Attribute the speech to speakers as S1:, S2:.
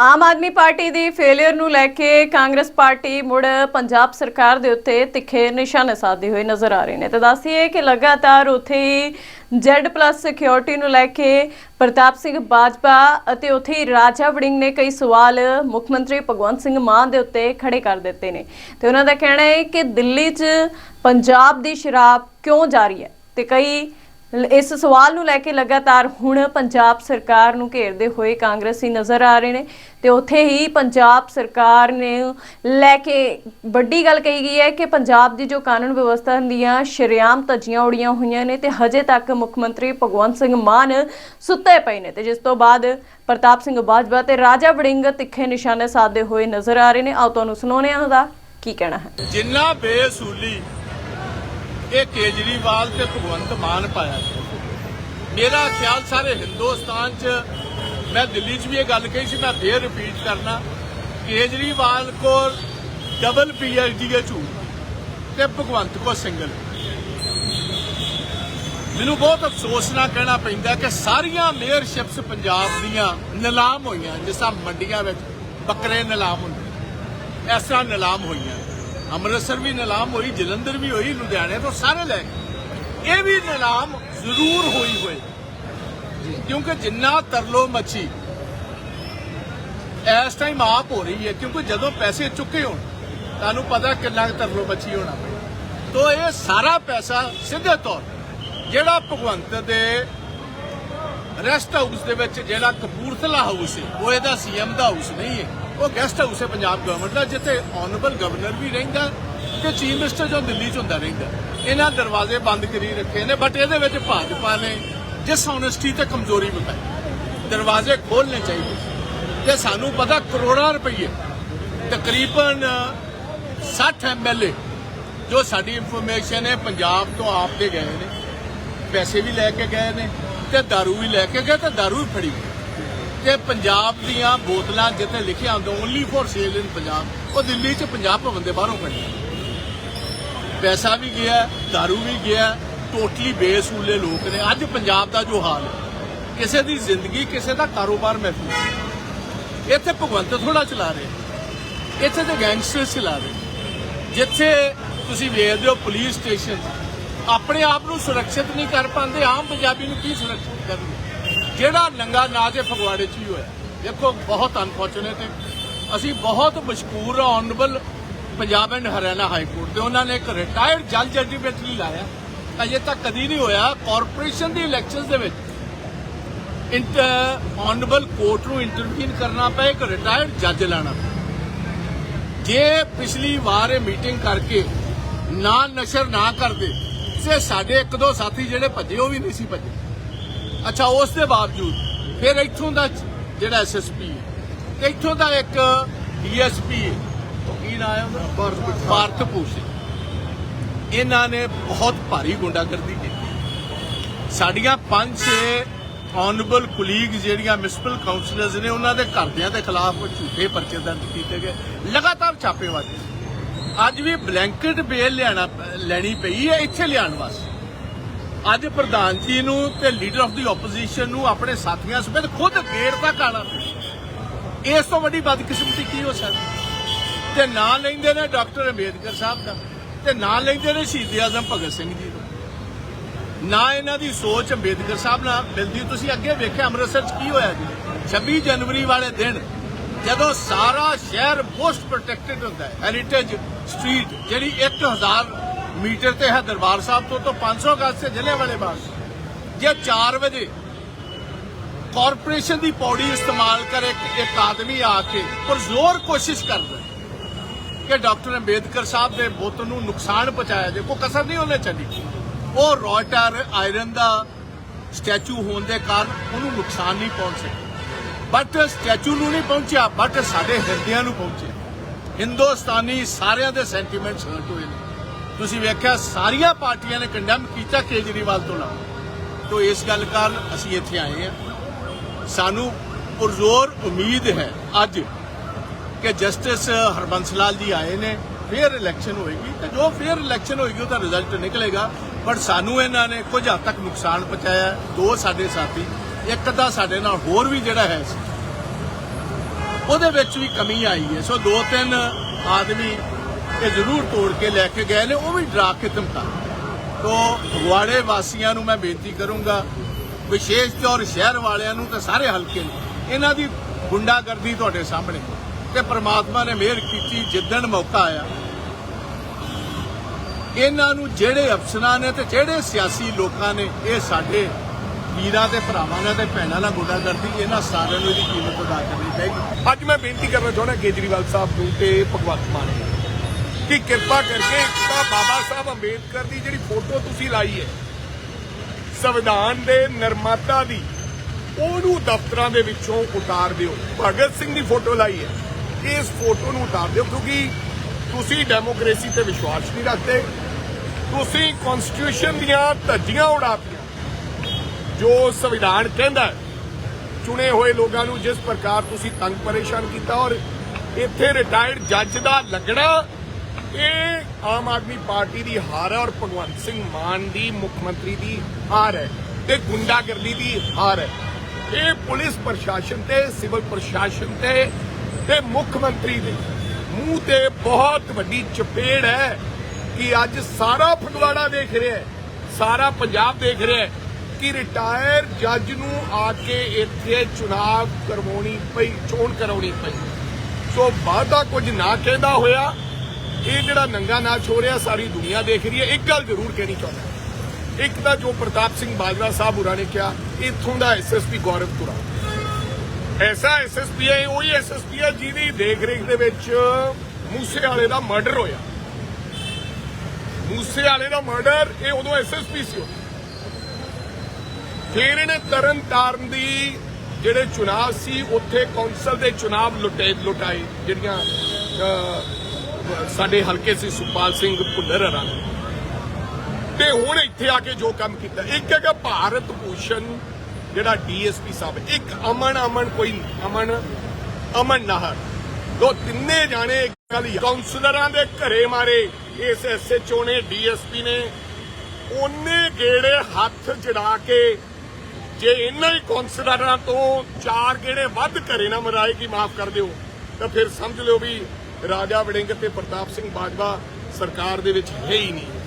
S1: Aam Aadmi party ਦੀ failure ਨੂੰ ਲੈ ਕੇ Congress party ਮੁੜ ਪੰਜਾਬ ਸਰਕਾਰ ਦੇ ਉੱਤੇ ਤਿੱਖੇ ਨਿਸ਼ਾਨੇ ਸਾਧਦੇ ਹੋਏ ਨਜ਼ਰ ਆ ਰਹੇ ਨੇ। ਤੇ ਦੱਸੀਏ ਕਿ ਲਗਾਤਾਰ ਉੱਥੇ ਹੀ Z+ ਸਿਕਿਉਰਿਟੀ ਨੂੰ ਲੈ ਕੇ ਪ੍ਰਤਾਪ ਸਿੰਘ ਬਾਜਵਾ ਅਤੇ ਉੱਥੇ ਹੀ ਰਾਜਾ ਵੜਿੰਗ ਨੇ ਕਈ ਸਵਾਲ ਮੁੱਖ ਮੰਤਰੀ ਭਗਵੰਤ ਸਿੰਘ ਮਾਨ ਦੇ ਉੱਤੇ ਖੜੇ ਕਰ ਦਿੱਤੇ ਨੇ। ਤੇ ਉਹਨਾਂ ਦਾ ਕਹਿਣਾ ਹੈ ਕਿ ਦਿੱਲੀ 'ਚ ਪੰਜਾਬ ਦੀ ਸ਼ਰਾਬ ਕਿਉਂ ਜਾਰੀ ਹੈ? ਤੇ ਕਈ ਇਸ ਸਵਾਲ ਨੂੰ ਲੈ ਕੇ ਲਗਾਤਾਰ ਹੁਣ ਪੰਜਾਬ ਸਰਕਾਰ ਨੂੰ ਘੇਰਦੇ ਹੋਏ ਕਾਂਗਰਸੀ ਨਜ਼ਰ ਆ ਰਹੇ ਨੇ ਤੇ ਉੱਥੇ ਹੀ ਪੰਜਾਬ ਸਰਕਾਰ ਨੇ ਲੈ ਕੇ ਵੱਡੀ ਗੱਲ ਕਹੀ ਗਈ ਹੈ ਕਿ ਪੰਜਾਬ ਦੀ ਜੋ ਕਾਨੂੰਨ ਵਿਵਸਥਾ ਦੀਆਂ ਸ਼ਰੇਆਮ ਧੱਜੀਆਂ ਉੜੀਆਂ ਹੋਈਆਂ ਨੇ ਤੇ ਹਜੇ ਤੱਕ ਮੁੱਖ ਮੰਤਰੀ ਭਗਵੰਤ ਸਿੰਘ ਮਾਨ ਸੁੱਤੇ ਪਏ ਨੇ ਤੇ ਜਿਸ ਤੋਂ ਬਾਅਦ ਪ੍ਰਤਾਪ ਸਿੰਘ ਬਾਜਵਾ ਤੇ ਰਾਜਾ ਵੜਿੰਗ ਤਿੱਖੇ ਨਿਸ਼ਾਨੇ ਸਾਧਦੇ ਹੋਏ ਨਜ਼ਰ ਆ ਰਹੇ ਨੇ। ਆਓ ਤੁਹਾਨੂੰ ਸੁਣਾਉਂਦੇ ਹਾਂ ਉਹਦਾ ਕੀ ਕਹਿਣਾ ਹੈ।
S2: ਜਿੰਨਾ ਬੇਸੂਲੀ ਇਹ ਕੇਜਰੀਵਾਲ ਤੇ ਭਗਵੰਤ ਮਾਨ ਪਾਇਆ ਮੇਰਾ ਖਿਆਲ ਸਾਰੇ ਹਿੰਦੁਸਤਾਨ 'ਚ, ਮੈਂ ਦਿੱਲੀ 'ਚ ਵੀ ਇਹ ਗੱਲ ਕਹੀ ਸੀ, ਮੈਂ ਫੇਰ ਰਿਪੀਟ ਕਰਨਾ, ਕੇਜਰੀਵਾਲ ਕੋਲ ਡਬਲ ਪੀਐਚਡੀ ਹੈ ਝੂਠ ਤੇ ਭਗਵੰਤ ਕੋ ਸਿੰਗਲ ਮੈਨੂੰ ਬਹੁਤ ਅਫਸੋਸ ਨਾਲ ਕਹਿਣਾ ਪੈਂਦਾ ਕਿ ਸਾਰੀਆਂ ਮੇਅਰਸ਼ਿਪਸ ਪੰਜਾਬ ਦੀਆਂ ਨਿਲਾਮ ਹੋਈਆਂ, ਜਿਸ ਤਰ੍ਹਾਂ ਮੰਡੀਆਂ ਵਿੱਚ ਬੱਕਰੇ ਨਿਲਾਮ ਹੁੰਦੇ ਇਸ ਤਰ੍ਹਾਂ ਨਿਲਾਮ ਹੋਈਆਂ ਅੰਮ੍ਰਿਤਸਰ ਵੀ ਨਿਲਾਮ ਹੋਈ, ਜਲੰਧਰ ਵੀ ਹੋਈ, ਲੁਧਿਆਣੇ ਤੋਂ ਸਾਰੇ ਲੈ ਗਏ ਇਹ ਵੀ ਨਿਲਾਮ ਜ਼ਰੂਰ ਹੋਈ ਹੋਈ ਕਿਉਂਕਿ ਜਿੰਨਾ ਤਰਲੋ ਮੱਛੀ ਇਸ ਟਾਈਮ ਆਪ ਹੋ ਰਹੀ ਹੈ, ਕਿਉਂਕਿ ਜਦੋਂ ਪੈਸੇ ਚੁੱਕੇ ਹੋਣ, ਤੁਹਾਨੂੰ ਪਤਾ ਕਿੰਨਾ ਕੁ ਤਰਲੋ ਮੱਛੀ ਹੋਣਾ ਤੋ ਇਹ ਸਾਰਾ ਪੈਸਾ ਸਿੱਧੇ ਤੌਰ ਜਿਹੜਾ ਭਗਵੰਤ ਦੇ ਰੈਸਟ ਹਾਊਸ ਦੇ ਵਿੱਚ ਜਿਹੜਾ ਕਪੂਰਥਲਾ ਹਾਊਸ ਹੈ, ਉਹ ਇਹਦਾ ਸੀਐਮ ਦਾ ਹਾਊਸ ਨਹੀਂ ਹੈ। ਉਹ ਗੈਸਟ ਹਾਊਸ ਹੈ ਪੰਜਾਬ ਗਵਰਨਮੈਂਟ ਦਾ, ਜਿੱਥੇ ਆਨਰੇਬਲ ਗਵਰਨਰ ਵੀ ਰਹਿੰਦਾ ਤੇ ਚੀਫ ਮਿਨਿਸਟਰ ਜੋ ਦਿੱਲੀ 'ਚ ਹੁੰਦਾ ਰਹਿੰਦਾ। ਇਹਨਾਂ ਦਰਵਾਜ਼ੇ ਬੰਦ ਕਰੀ ਰੱਖੇ ਨੇ ਬਟ ਇਹਦੇ ਵਿੱਚ ਭਾਜਪਾ ਨੇ ਡਿਸਹੋਨੈਸਟੀ ਤੇ ਕਮਜ਼ੋਰੀ ਵਿਖਾਈ। ਦਰਵਾਜ਼ੇ ਖੋਲਣੇ ਚਾਹੀਦੇ ਤੇ ਸਾਨੂੰ ਪਤਾ ਕਰੋੜਾਂ ਰੁਪਏ ਤਕਰੀਬਨ 60 ਐਮਐਲਏ ਜੋ ਸਾਡੀ ਇਨਫੋਰਮੇਸ਼ਨ ਹੈ, ਪੰਜਾਬ ਤੋਂ ਆਪ ਦੇ ਗਏ ਨੇ। ਪੈਸੇ ਵੀ ਲੈ ਕੇ ਗਏ ਨੇ ਤੇ दारू ਵੀ ਲੈ ਕੇ ਗਏ ਤੇ दारू ਵੀ ਫੜੀ ਤੇ ਪੰਜਾਬ ਦੀਆਂ ਬੋਤਲਾਂ ਜਿੱਥੇ ਲਿਖਿਆ ਹੁੰਦਾ only for sale in Punjab, ਉਹ ਦਿੱਲੀ 'ਚ ਪੰਜਾਬ ਭਵਨ ਦੇ ਬਾਹਰੋਂ ਖੜੀ ਪੈਸਾ ਵੀ ਗਿਆ, दारू ਵੀ ਗਿਆ ਟੋਟਲੀ ਬੇਸੂਲੇ ਲੋਕ ਨੇ। ਅੱਜ ਪੰਜਾਬ ਦਾ ਜੋ ਹਾਲ ਹੈ, ਕਿਸੇ ਦੀ ਜ਼ਿੰਦਗੀ, ਕਿਸੇ ਦਾ ਕਾਰੋਬਾਰ ਮਹਿਫੂਜ਼ ਇੱਥੇ ਭਗਵੰਤ ਥੋੜਾ ਚਲਾ ਰਹੇ ਇੱਥੇ ਤੇ ਗੈਂਗਸਟਰ ਚਲਾ ਰਹੇ ਜਿੱਥੇ ਤੁਸੀਂ ਵੇਖਦੇ ਹੋ ਪੁਲਿਸ ਸਟੇਸ਼ਨ ਆਪਣੇ ਆਪ ਨੂੰ ਸੁਰੱਖਿਅਤ ਨਹੀਂ ਕਰ ਪਾਉਂਦੇ, ਆਮ ਪੰਜਾਬੀ ਨੂੰ ਕੀ ਸੁਰੱਖਿਅਤ ਕਰਨਗੇ? ਜਿਹੜਾ ਨੰਗਾ ਨਾਚ ਇਹ ਫਗਵਾੜੇ 'ਚ ਵੀ ਹੋਇਆ। ਦੇਖੋ, ਬਹੁਤ ਅਨਫੋਰਚੂਨੇਟ ਹੈ। ਅਸੀਂ ਬਹੁਤ ਮਸ਼ਕੂਰ honourable Punjab and Haryana high court ਦੇ। ਉਹਨਾਂ ਨੇ ਇੱਕ ਰਿਟਾਇਰਡ ਜੱਜ ਜੱਜਮੈਂਟਲੀ ਲਾਇਆ। ਅਜੇ ਤੱਕ ਕਦੀ ਨਹੀਂ ਹੋਇਆ ਕਾਰਪੋਰੇਸ਼ਨ ਦੀ ਇਲੈਕਸ਼ਨਸ ਦੇ ਵਿੱਚ। ਇੰਟਰ ਆਨਰੇਬਲ ਕੋਰਟ ਨੂੰ ਇੰਟਰਵੀਨ ਕਰਨਾ ਪਏ ਇੱਕ ਰਿਟਾਇਰਡ ਜੱਜ ਲਾਣਾ ਪਏ ਜੇ ਪਿਛਲੀ ਵਾਰ ਇਹ ਮੀਟਿੰਗ ਕਰਕੇ ਨਾ ਨਸ਼ਰ ਨਾ ਕਰਦੇ ਤੇ ਸਾਡੇ ਇੱਕ ਦੋ ਸਾਥੀ ਜਿਹੜੇ ਭੱਜੇ ਉਹ ਵੀ ਨਹੀਂ ਸੀ ਭੱਜੇ। ਅੱਛਾ ਉਸ ਦੇ ਬਾਵਜੂਦ ਫਿਰ ਇੱਥੋਂ ਦਾ ਜਿਹੜਾ ਐਸਐਸਪੀ ਹੈ ਇੱਥੋਂ ਦਾ ਇੱਕ ਡੀਐਸਪੀ ਕੀ ਨਾਮ ਹੈ ਭਾਰਤ ਭੂਸ਼ਣ ਇਹਨਾਂ ਨੇ ਬਹੁਤ ਭਾਰੀ ਗੁੰਡਾਗਰਦੀ ਕੀਤੀ। ਸਾਡੀਆਂ ਪੰਜ ਛੇ ਆਨਰੇਬਲ ਕੁਲੀਗ ਜਿਹੜੀਆਂ ਮਿਊਨਿਸਪਲ ਕਾਉਂਸਲਰਸ ਨੇ ਉਹਨਾਂ ਦੇ ਘਰਦਿਆਂ ਦੇ ਖਿਲਾਫ ਝੂਠੇ ਪਰਚੇ ਦਰਜ ਕੀਤੇ ਗਏ। ਲਗਾਤਾਰ ਛਾਪੇ ਵੱਜੇ ਅੱਜ ਵੀ ਬਲੈਂਕਟ ਬੇਲ ਲਿਆਣਾ, ਲੈਣੀ ਪਈ ਹੈ ਇੱਥੇ ਲਿਆਉਣ ਵਾਸਤੇ। ਅੱਜ ਪ੍ਰਧਾਨ ਜੀ ਨੂੰ ਤੇ ਲੀਡਰ ਆਫ ਦੀ ਆਪੋਜੀਸ਼ਨ ਨੂੰ ਆਪਣੇ ਸਾਥੀਆਂ ਸਮੇਤ ਖੁਦ ਗੇਟ ਤੱਕ ਆਣਾ ਇਸ ਤੋਂ ਵੱਡੀ ਬਦਕਿਸਮਤੀ ਕੀ ਹੋ ਸਕਦੀ? ਤੇ ਨਾਂ ਲੈਂਦੇ ਨੇ ਡਾਕਟਰ ਅੰਬੇਦਕਰ ਸਾਹਿਬ ਦਾ, ਤੇ ਨਾਂ ਲੈਂਦੇ ਨੇ ਸ਼ਹੀਦ ਆਜ਼ਮ ਭਗਤ ਸਿੰਘ ਜੀ ਦਾ। ਨਾ ਇਹਨਾਂ ਦੀ ਸੋਚ ਅੰਬੇਦਕਰ ਸਾਹਿਬ ਨਾਲ ਮਿਲਦੀ। ਤੁਸੀਂ ਅੱਗੇ ਵੇਖਿਆ, ਅੰਮ੍ਰਿਤਸਰ 'ਚ ਕੀ ਹੋਇਆ ਜੀ? 26 ਜਨਵਰੀ ਵਾਲੇ ਦਿਨ ਜਦੋਂ ਸਾਰਾ ਸ਼ਹਿਰ ਮੋਸਟ ਪ੍ਰੋਟੈਕਟਡ ਹੁੰਦਾ ਹੈ ਹੈਰੀਟੇਜ ਸਟਰੀਟ ਜਿਹੜੀ 1000 ਮੀਟਰ ਤੇ ਹੈ ਦਰਬਾਰ ਸਾਹਿਬ ਤੋਂ ਤੋਂ 500 ਗਜ਼ ਤੇ ਜ਼ਿਲ੍ਹੇ ਵਾਲੇ ਬਾਗ ਜੇ 4 ਵਜੇ ਕਾਰਪੋਰੇਸ਼ਨ ਦੀ ਪੌੜੀ ਇਸਤੇਮਾਲ ਕਰੇ, ਇੱਕ- ਆਦਮੀ ਆ ਕੇ ਪਰ ਜ਼ੋਰ ਕੋਸ਼ਿਸ਼ ਕਰਦਾ ਕਿ ਡਾਕਟਰ ਅੰਬੇਦਕਰ ਸਾਹਿਬ ਦੇ ਬੁੱਤ ਨੂੰ ਨੁਕਸਾਨ ਪਹੁੰਚਾਇਆ ਜੇ, ਕੋਈ ਕਸਰ ਨਹੀਂ ਉਹਨੇ ਚੱਲੀ ਉਹ ਰੋਇਟਰ ਆਇਰਨ ਦਾ ਸਟੈਚੂ ਹੋਣ ਦੇ ਕਾਰਨ ਉਹਨੂੰ ਨੁਕਸਾਨ ਨਹੀਂ ਪਹੁੰਚ ਸਕਿਆ। ਬਟ ਸਟੈਚੂ ਨੂੰ ਨਹੀਂ ਪਹੁੰਚਿਆ, ਬਟ ਸਾਡੇ ਹਿਰਦਿਆਂ ਨੂੰ ਪਹੁੰਚਿਆ। ਹਿੰਦੁਸਤਾਨੀ ਸਾਰਿਆਂ ਦੇ ਸੈਂਟੀਮੈਂਟਸ ਹਰਟ ਹੋਏ ਨੇ। ਤੁਸੀਂ ਵੇਖਿਆ, ਸਾਰੀਆਂ ਪਾਰਟੀਆਂ ਨੇ ਕੰਡੈਮ ਕੀਤਾ ਕੇਜਰੀਵਾਲ ਤੋਂ ਨਾ ਤੋਂ ਇਸ ਗੱਲ ਕਾਰਨ ਅਸੀਂ ਇੱਥੇ ਆਏ ਹਾਂ। ਸਾਨੂੰ ਪੁਰਜ਼ੋਰ ਉਮੀਦ ਹੈ ਅੱਜ ਕਿ ਜਸਟਿਸ ਹਰਬੰਸ ਲਾਲ ਜੀ ਆਏ ਨੇ, ਫੇਰ ਇਲੈਕਸ਼ਨ ਹੋਏਗੀ ਤੇ ਜੋ ਫੇਰ ਇਲੈਕਸ਼ਨ ਹੋਏਗੀ ਉਹਦਾ ਰਿਜ਼ਲਟ ਨਿਕਲੇਗਾ। ਪਰ ਸਾਨੂੰ ਇਹਨਾਂ ਨੇ ਕੁਝ ਹੱਦ ਤੱਕ ਨੁਕਸਾਨ ਪਹੁੰਚਾਇਆ, ਦੋ ਸਾਡੇ ਸਾਥੀ ਇੱਕ ਅੱਧਾ ਸਾਡੇ ਨਾਲ ਹੋਰ ਵੀ ਜਿਹੜਾ ਹੈ ਉਹਦੇ ਵਿੱਚ ਵੀ ਕਮੀ ਆਈ ਹੈ। ਸੋ ਦੋ ਤਿੰਨ ਆਦਮੀ ਇਹ ਜ਼ਰੂਰ ਤੋੜ ਕੇ ਲੈ ਕੇ ਗਏ ਨੇ, ਉਹ ਵੀ ਡਰਾ ਕੇ ਧਮਕਾ। ਤੋ ਫਗਵਾੜੇ ਵਾਸੀਆਂ ਨੂੰ ਮੈਂ ਬੇਨਤੀ ਕਰੂੰਗਾ, ਵਿਸ਼ੇਸ਼ ਤੌਰ ਸ਼ਹਿਰ ਵਾਲਿਆਂ ਨੂੰ ਤੇ ਸਾਰੇ ਹਲਕੇ ਨੂੰ, ਇਹਨਾਂ ਦੀ ਗੁੰਡਾਗਰਦੀ ਤੁਹਾਡੇ ਸਾਹਮਣੇ। ਤੇ ਪ੍ਰਮਾਤਮਾ ਨੇ ਮਿਹਰ ਕੀਤੀ, ਜਿੱਦਣ ਮੌਕਾ ਆਇਆ। ਇਹਨਾਂ ਨੂੰ ਜਿਹੜੇ ਅਫਸਰਾਂ ਨੇ ਤੇ ਜਿਹੜੇ ਸਿਆਸੀ ਲੋਕਾਂ ਨੇ, ਇਹ ਸਾਡੇ ਵੀਰਾਂ ਤੇ ਭਰਾਵਾਂ ਨਾਲ ਤੇ ਭੈਣਾਂ ਨਾਲ ਗੁੰਡਾਗਰਦੀ, ਇਹਨਾਂ ਸਾਰਿਆਂ ਨੂੰ ਇਹਦੀ ਕੀਮਤ ਅਦਾ ਕਰਨੀ ਚਾਹੀਦੀ।
S3: ਅੱਜ ਮੈਂ ਬੇਨਤੀ ਕਰਨਾ ਚਾਹੁੰਦਾ, ਕੇਜਰੀਵਾਲ ਸਾਹਿਬ ਨੂੰ ਤੇ ਭਗਵੰਤ ਮਾਨ ਨੂੰ, ਕਿ ਕਿਰਪਾ ਕਰਕੇ ਤਾਂ ਬਾਬਾ ਸਾਹਿਬ ਅੰਬੇਦਕਰ ਦੀ ਜਿਹੜੀ ਫੋਟੋ ਤੁਸੀਂ ਲਾਈ ਹੈ, ਸੰਵਿਧਾਨ ਦੇ ਨਿਰਮਾਤਾ ਦੀ, ਉਹਨੂੰ ਦਫ਼ਤਰਾਂ ਦੇ ਵਿੱਚੋਂ ਉਤਾਰ ਦਿਓ। ਭਗਤ ਸਿੰਘ ਦੀ ਫੋਟੋ ਲਾਈ ਹੈ, ਇਸ ਫੋਟੋ ਨੂੰ ਉਤਾਰ ਦਿਓ, ਕਿਉਂਕਿ ਤੁਸੀਂ ਡੈਮੋਕ੍ਰੇਸੀ ਤੇ ਵਿਸ਼ਵਾਸ ਨਹੀਂ ਰੱਖਦੇ, ਤੁਸੀਂ ਕਨਸਟੀਟਿਊਸ਼ਨ ਦੀਆਂ ਧੱਜੀਆਂ ਉਡਾਤੀਆਂ ਜੋ ਸੰਵਿਧਾਨ ਕਹਿੰਦਾ ਚੁਣੇ ਹੋਏ ਲੋਕਾਂ ਨੂੰ ਜਿਸ ਪ੍ਰਕਾਰ ਤੁਸੀਂ ਤੰਗ ਪਰੇਸ਼ਾਨ ਕੀਤਾ ਔਰ ਇੱਥੇ ਰਿਟਾਇਰਡ ਜੱਜ ਦਾ ਲੱਗਣਾ, ਇਹ ਆਮ ਆਦਮੀ ਪਾਰਟੀ ਦੀ ਹਾਰ ਹੈ ਔਰ ਭਗਵੰਤ ਸਿੰਘ ਮਾਨ ਦੀ ਮੁੱਖ ਮੰਤਰੀ ਦੀ ਹਾਰ ਹੈ ਤੇ ਗੁੰਡਾਗਰਦੀ ਦੀ ਹਾਰ ਹੈ। ਇਹ ਪੁਲਿਸ ਪ੍ਰਸ਼ਾਸਨ ਤੇ, ਸਿਵਲ ਪ੍ਰਸ਼ਾਸਨ ਤੇ ਤੇ ਮੁੱਖ ਮੰਤਰੀ ਦੇ ਮੂੰਹ ਤੇ ਬਹੁਤ ਵੱਡੀ ਚਪੇੜ ਹੈ ਕਿ ਅੱਜ ਸਾਰਾ ਫਗਵਾੜਾ ਦੇਖ ਰਿਹਾ ਹੈ, ਸਾਰਾ ਪੰਜਾਬ ਦੇਖ ਰਿਹਾ ਹੈ। ਕਿ ਰਿਟਾਇਰ ਜੱਜ ਨੂੰ ਆ ਕੇ ਇੱਥੇ ਚੁਣਾਵ ਕਰਵਾਉਣੀ ਪਈ, ਚੋਣ ਕਰਾਉਣੀ ਪਈ। ਸੋ ਵਾਅਦਾ ਕੁਝ ਨਾ ਕਹਿੰਦਾ ਹੋਇਆ, ਇਹ ਜਿਹੜਾ ਨੰਗਾ ਨਾਚ ਹੋ ਰਿਹਾ, ਸਾਰੀ ਦੁਨੀਆ ਦੇਖ ਰਹੀ ਹੈ। ਇੱਕ ਗੱਲ ਜ਼ਰੂਰ ਕਹਿਣੀ ਚਾਹੁੰਦਾ ਇੱਕ ਤਾਂ ਜੋ ਪ੍ਰਤਾਪ ਸਿੰਘ ਬਾਜਵਾ ਸਾਹਿਬ ਹੋਰਾਂ ਨੇ ਕਿਹਾ, ਇੱਥੋਂ ਦਾ ਐਸਐਸਪੀ ਗੌਰਵ ਤੁਰਾ ਐਸਾ ਐਸਐਸਪੀ ਹੈ, ਉਹੀ ਐਸਐਸਪੀ ਹੈ ਜਿਹਦੀ ਦੇਖ ਰੇਖ ਦੇ ਵਿੱਚ ਮੂਸੇ ਵਾਲੇ ਦਾ ਮਰਡਰ ਹੋਇਆ। ਮੂਸੇ ਵਾਲੇ ਦਾ ਮਰਡਰ ਇਹ ਉਦੋਂ ਐਸਐਸਪੀ ਸੀ ਉਹ। ਫਿਰ ਇਹਨੇ ਤਰਨ ਤਾਰਨ ਦੀ ਜਿਹੜੇ ਚੁਣਾਵ ਸੀ, ਉੱਥੇ ਕੌਂਸਲ ਦੇ ਚੁਣਾਵ ਲੁਟੇ, ਲੁਟਾਏ, ਜਿਹੜੀਆਂ ਸਾਡੇ ਹਲਕੇ ਸੀ ਸੁਪਾਲ ਸਿੰਘ ਭੁੱਲਰ ਹਰਾਂ ਤੇ ਹੁਣ ਇੱਥੇ ਆ ਕੇ ਜੋ ਕੰਮ ਕੀਤਾ, ਇੱਕ ਹੈਗਾ ਭਾਰਤ ਭੂਸ਼ਣ, ਜਿਹੜਾ ਡੀਐਸਪੀ ਸਾਹਿਬ, ਇੱਕ ਅਮਨ ਅਮਨ ਕੋਈ ਅਮਨ ਅਮਨ ਨਾਹਰ। ਦੋ ਤਿੰਨੇ ਜਾਣੇ ਇੱਕ ਗੱਲ ਕਾਉਂਸਲਰਾਂ ਦੇ ਘਰੇ ਮਾਰੇ, ਇਸ ਐਸਐਚਓ ਨੇ, ਡੀਐਸਪੀ ਨੇ। ਉਹਨੇ ਗੇੜੇ ਹੱਥ ਚੜਾ ਕੇ ਜੇ ਇਹਨਾਂ ਹੀ ਕਾਉਂਸਲਰਾਂ ਤੋਂ ਚਾਰ ਗੇੜੇ ਵੱਧ ਘਰੇ ਨਾ ਮਰਾਏ ਕਿ ਮਾਫ ਕਰ ਦਿਓ, ਤਾਂ ਫਿਰ ਸਮਝ ਲਿਓ ਵੀ ਰਾਜਾ ਵੜਿੰਗ ਤੇ ਪ੍ਰਤਾਪ ਸਿੰਘ ਬਾਜਵਾ ਸਰਕਾਰ ਦੇ ਵਿੱਚ ਹੈ ਹੀ ਨਹੀਂ।